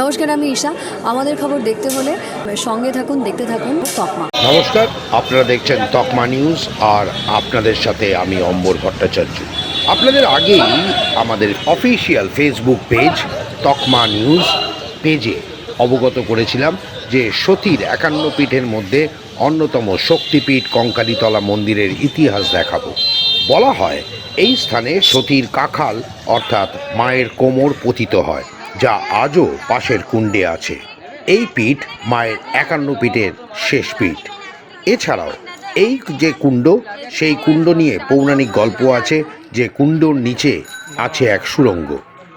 নমস্কার, আমি ঈশা। আমাদের খবর দেখতে হলে সঙ্গে থাকুন, দেখতে থাকুন তকমা। নমস্কার, আপনারা দেখছেন তকমা নিউজ আর আপনাদের সাথে আমি অম্বর ভট্টাচার্য। আপনাদের আগেই আমাদের official Facebook page, Tokma news পেজে অবগত করেছিলাম যে সতীর একান্ন পীঠের মধ্যে অন্যতম শক্তিপীঠ কঙ্কালীতলা মন্দিরের ইতিহাস দেখাবো। বলা হয়, এই স্থানে সতীর কাখাল অর্থাৎ মায়ের কোমর পতিত হয়। যা আজও পাশের কুণ্ডে আছে। এই পীঠ মায়ের একান্ন পীঠের শেষ পীঠ। এছাড়াও এই যে কুণ্ড, সেই কুণ্ড নিয়ে পৌরাণিক গল্প আছে যে কুণ্ডর নিচে আছে এক সুড়ঙ্গ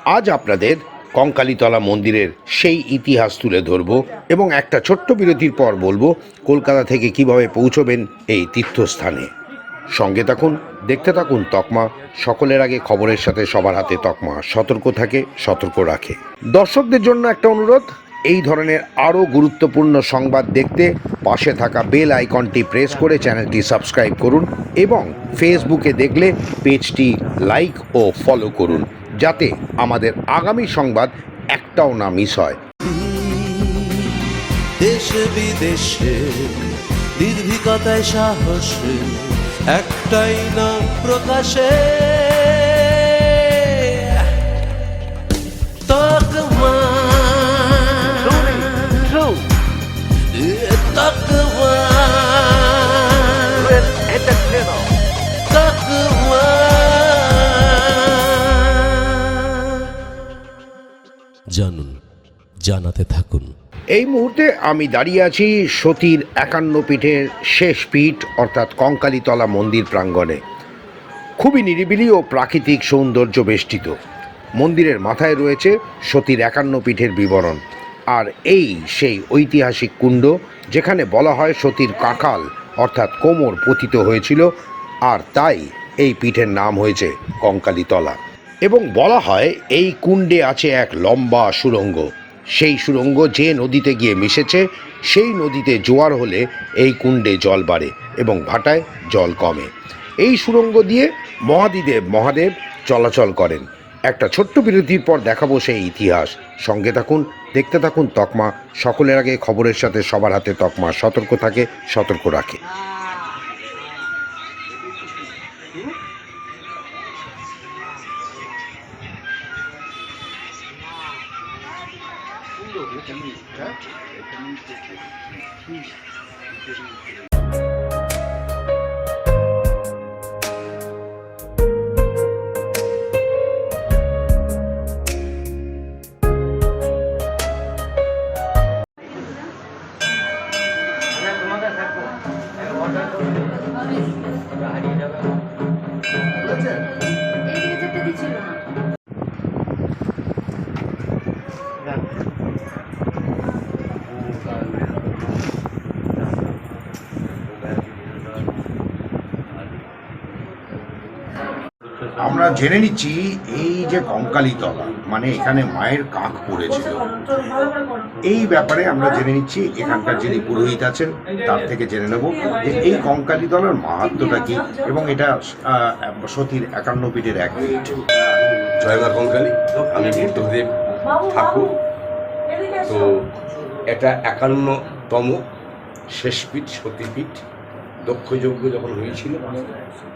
আজ আপনাদের কঙ্কালীতলা মন্দিরের সেই ইতিহাস তুলে ধরব এবং একটা ছোট্ট বিরতির পর বলব, কলকাতা থেকে কীভাবে পৌঁছবেন এই তীর্থস্থানে। সঙ্গে থাকুন, দেখতে থাকুন তকমা। সকলের আগে খবরের সাথে সবার হাতে তকমা। সতর্ক থাকে, সতর্ক রাখে। দর্শকদের জন্য একটা অনুরোধ, এই ধরনের আরও গুরুত্বপূর্ণ সংবাদ দেখতে পাশে থাকা বেল আইকনটি প্রেস করে চ্যানেলটি সাবস্ক্রাইব করুন এবং ফেসবুকে দেখলে পেজটি লাইক ও ফলো করুন, যাতে আমাদের আগামী সংবাদ একটাও না মিস হয়। দেশে বিদেশে, নির্ভীকতায় সাহসে একটাই নাম প্রকাশে। জানুন জানাতে থাকুন। এই মুহূর্তে আমি দাঁড়িয়ে আছি সতীর একান্ন পীঠের শেষ পীঠ, অর্থাৎ কঙ্কালীতলা মন্দির প্রাঙ্গণে। খুবই নিরিবিলি ও প্রাকৃতিক সৌন্দর্য বেষ্টিত। মন্দিরের মাথায় রয়েছে সতীর একান্ন পীঠের বিবরণ। আর এই সেই ঐতিহাসিক কুণ্ড, যেখানে বলা হয় সতীর কাকাল, অর্থাৎ কোমর পতিত হয়েছিল, আর তাই এই পীঠের নাম হয়েছে কঙ্কালীতলা। এবং বলা হয় এই কুণ্ডে আছে এক লম্বা সুড়ঙ্গ সেই সুরঙ্গ যে নদীতে গিয়ে মিশেছে, সেই নদীতে জোয়ার হলে এই কুণ্ডে জল বাড়ে এবং ভাটায় জল কমে। এই সুরঙ্গ দিয়ে মহাদিদেব, মহাদেব চলাচল করেন। একটা ছোট্ট বিরতির পর দেখাবো সেই ইতিহাস। সঙ্গে থাকুন, দেখতে থাকুন তকমা। সকলের আগে খবরের সাথে সবার হাতে তকমা। সতর্ক থাকে, সতর্ক রাখে। Vitamin, right? Vitamin, vitamin. আমরা জেনে নিচ্ছি, এই যে কঙ্কালীতলা মানে এখানে মায়ের কাক পড়েছিল। এই ব্যাপারে আমরা জেনে নিচ্ছি, এখানকার যিনি পুরোহিত আছেন, তার থেকে জেনে নেব যে এই কঙ্কালীতলার মাহাত্মটা কি এবং এটা সতীর একান্ন পীঠের এক পীঠ। জয় মা কঙ্কালী, আমি বুদ্ধদেব ঠাকুর। তো এটা একান্নতম শেষ শেষপীঠ সতীপীঠ। দক্ষযজ্ঞ যখন হয়েছিল,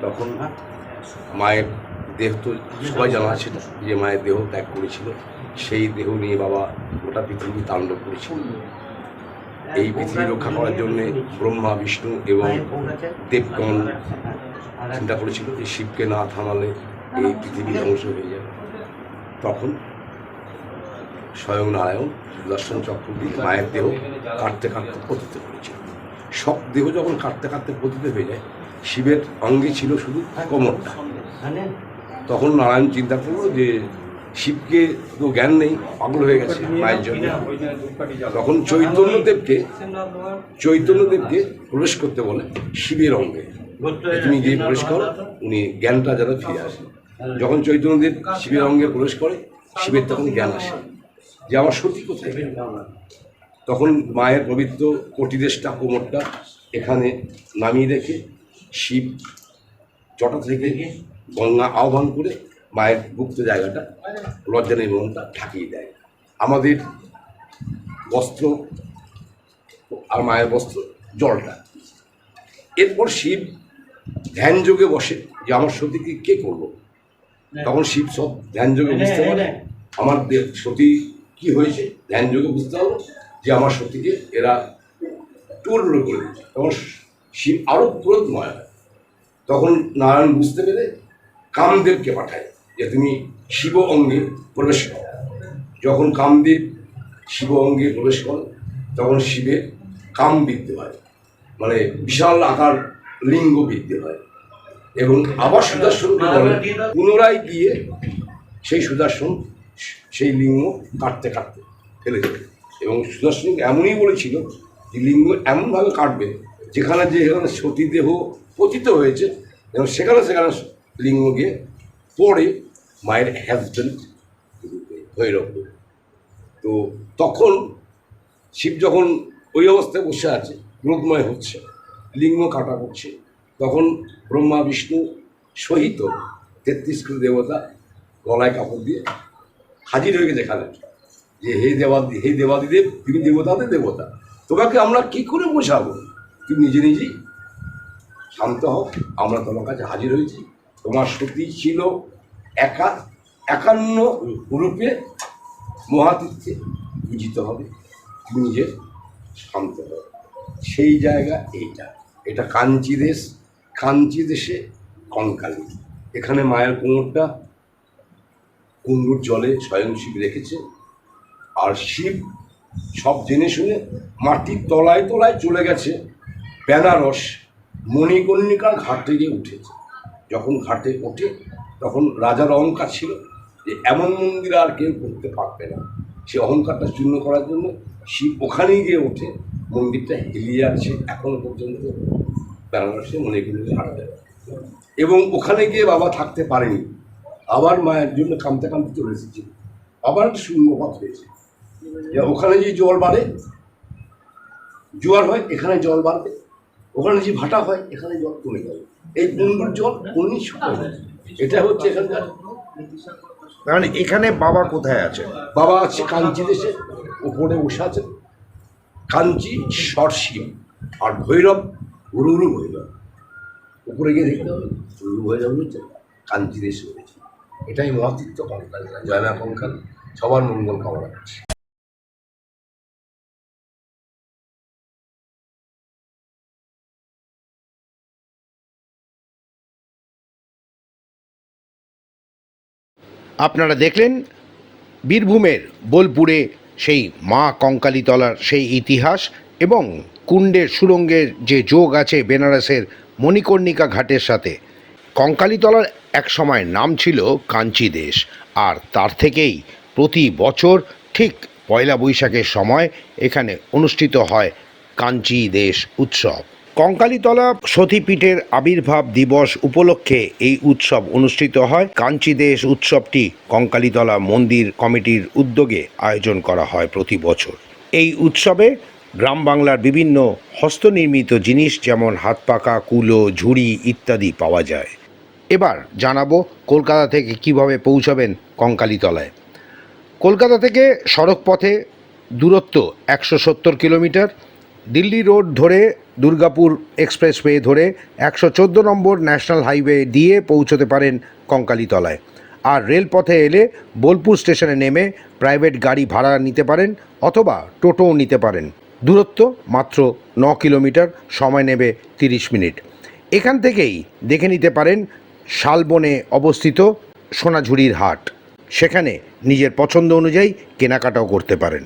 তখন মায়ের দেহ তো সবাই জানা আছে যে মায়ের দেহ ত্যাগ করেছিল। সেই দেহ নিয়ে বাবা গোটা পৃথিবী তাণ্ডব করেছিল। এই পৃথিবী রক্ষা করার জন্যে ব্রহ্মা, বিষ্ণু এবং দেবগণ চিন্তা করেছিল যে শিবকে না থামালে এই পৃথিবী ধ্বংস হয়ে যাবে। তখন স্বয়ং নারায়ণ দর্শন চক্র দিয়ে মায়ের দেহ কাটতে কাটতে পতিত করেছিল। সব দেহ যখন কাটতে কাটতে পতিত হয়ে যায়, শিবের অঙ্গে ছিল শুধু কোমরটা। তখন নারায়ণ চিন্তা করল যে শিবকে তো জ্ঞান নেই, পাগল হয়ে গেছে মায়ের জন্য। তখন চৈতন্যদেবকে চৈতন্যদেবকে প্রবেশ করতে বলে শিবের অঙ্গে। তুমি গিয়ে প্রবেশ করো, উনি জ্ঞানটা যেন ফিরে আসে। যখন চৈতন্যদেব শিবের অঙ্গে প্রবেশ করে, শিবের তখন জ্ঞান আসে। যে আমার সত্যি কোথায়? তখন মায়ের পবিত্র কটিদেশটা কোমরটা এখানে নামিয়ে রেখে শিব জটা থেকে গঙ্গা আহ্বান করে মায়ের গুপ্ত জায়গাটা লজ্জা নির্মণটা ঠাকিয়ে দেয়। আমাদের বস্ত্র আর মায়ের বস্ত্র জলটা। এরপর শিব ধ্যান যোগে বসে যে আমার সতীকে কে করব? তখন শিব সব ধ্যান যোগে বুঝতে পারে আমার সতী কি হয়েছে? ধ্যান যোগে বুঝতে হবে যে আমার সতীকে এরা টুর করে দিচ্ছে তখন শিব আরও ক্রোধময় হয় তখন নারায়ণ বুঝতে পেরে কামদেবকে পাঠায় যে তুমি শিব অঙ্গে প্রবেশ করো। যখন কামদেব শিব অঙ্গে প্রবেশ করে তখন শিবের কাম বৃদ্ধি হয় মানে বিশাল আকার লিঙ্গ বৃদ্ধি হয় এবং আবার সুদর্শন পুনরায় গিয়ে সেই সুদর্শন সেই লিঙ্গ কাটতে কাটতে ফেলে দেবে এবং সুদর্শন এমনই বলেছিল যে লিঙ্গ এমনভাবে কাটবে যেখানে যেখানে সতীদেহ পতিত হয়েছে এবং সেখানে সেখানে লিঙ্গ পড়ে মায়ের হ্যাজব্যান্ড ভৈরব তো তখন শিব যখন ওই অবস্থায় বসে আছে ক্রোধময় হচ্ছে, লিঙ্গ কাটা করছে, তখন ব্রহ্মা, বিষ্ণু সহিত তেত্রিশ কোটি দেবতা গলায় কাপড় দিয়ে হাজির হয়ে গেছে এখানে যে হে দেবাদি, হে দেবাদিদেব, তুমি দেবতাদের দেবতা, তোমাকে আমরা কি করে বোঝাবো? তুমি নিজে নিজেই শান্ত হও, আমরা তোমার কাছে হাজির হয়েছি। তোমার সতী ছিল একা, একান্ন রূপে মহাতীর্থে পূজিত হবে। নিজে শান্ত হবে সেই জায়গা এইটা। এটা কাঞ্চি দেশ। কাঞ্চি দেশে কঙ্কালী। এখানে মায়ের কোমরটা কুণ্ডুর জলে স্বয়ং শিব রেখেছে। আর শিব সব জেনে শুনে মাটির তলায় তলায় চলে গেছে। বেনারস, মণিকর্ণিকার ঘাট থেকে উঠেছে। যখন ঘাটে ওঠে তখন রাজার অহংকার ছিল যে এমন মন্দির আর কেউ করতে পারবে না। সে অহংকারটা চূর্ণ করার জন্য শিব ওখানেই গিয়ে ওঠে মন্দিরটা হেলিয়ে আছে এখনও পর্যন্ত বেনারসে মণিকর্ণিকা ঘাটে এবং ওখানে গিয়ে বাবা থাকতে পারেনি। আবার মায়ের জন্য কামতে কামতে চলে এসেছিল আবার একটা শূন্যপাত হয়েছে। ওখানে যে জল বাড়ে, জোয়ার হয়, এখানে জল বাড়বে, ওখানে যে ভাটা হয়, এখানে জল কমে যাবে। এই কুণ্ডুর জল শুকায় এটা হচ্ছে এখানকার মানে এখানে বাবা কোথায় আছে? বাবা আছে কাঞ্চি দেশে উপরে বসে আছে। কাঞ্চি সরশিব আর ভৈরব উরুরু ভৈরব। উপরে গিয়ে দেখতে হবে উরুরু ভৈরব হচ্ছে কাঞ্চি দেশে রয়েছে। এটাই মহাতীর্থ কঙ্কাল জয়না কঙ্কাল সবার মঙ্গল কামনা করছি। আপনারা দেখলেন বীরভূমের বোলপুরে সেই মা কঙ্কালীতলার সেই ইতিহাস এবং কুণ্ডের সুরঙ্গের যে যোগ আছে বেনারসের মণিকর্ণিকা ঘাটের সাথে। কঙ্কালীতলার এক সময় নাম ছিল কাঞ্চি দেশ, আর তার থেকেই প্রতি বছর ঠিক পয়লা বৈশাখের সময় এখানে অনুষ্ঠিত হয় কাঞ্চি দেশ উৎসব। কঙ্কালীতলা সতীপীঠের আবির্ভাব দিবস উপলক্ষে এই উৎসব অনুষ্ঠিত হয়। কাঞ্চি দেশ উৎসবটি কঙ্কালীতলা মন্দির কমিটির উদ্যোগে আয়োজন করা হয় প্রতি বছর। এই উৎসবে গ্রাম বাংলার বিভিন্ন হস্তনির্মিত জিনিস যেমন হাত পাকা কুলো, ঝুড়ি ইত্যাদি পাওয়া যায়। এবার জানাব কলকাতা থেকে কীভাবে পৌঁছাবেন কঙ্কালীতলায়। কলকাতা থেকে সড়ক পথে দূরত্ব একশো সত্তর কিলোমিটার দিল্লি রোড ধরে দুর্গাপুর এক্সপ্রেসওয়ে ধরে একশো চোদ্দ নম্বর ন্যাশনাল হাইওয়ে দিয়ে পৌঁছতে পারেন কঙ্কালীতলায়। আর রেলপথে এলে বোলপুর স্টেশনে নেমে প্রাইভেট গাড়ি ভাড়া নিতে পারেন অথবা টোটোও নিতে পারেন। দূরত্ব মাত্র ন কিলোমিটার, সময় নেবে তিরিশ মিনিট। এখান থেকেই দেখে নিতে পারেন শালবনে অবস্থিত সোনাঝুরির হাট। সেখানে নিজের পছন্দ অনুযায়ী কেনাকাটাও করতে পারেন।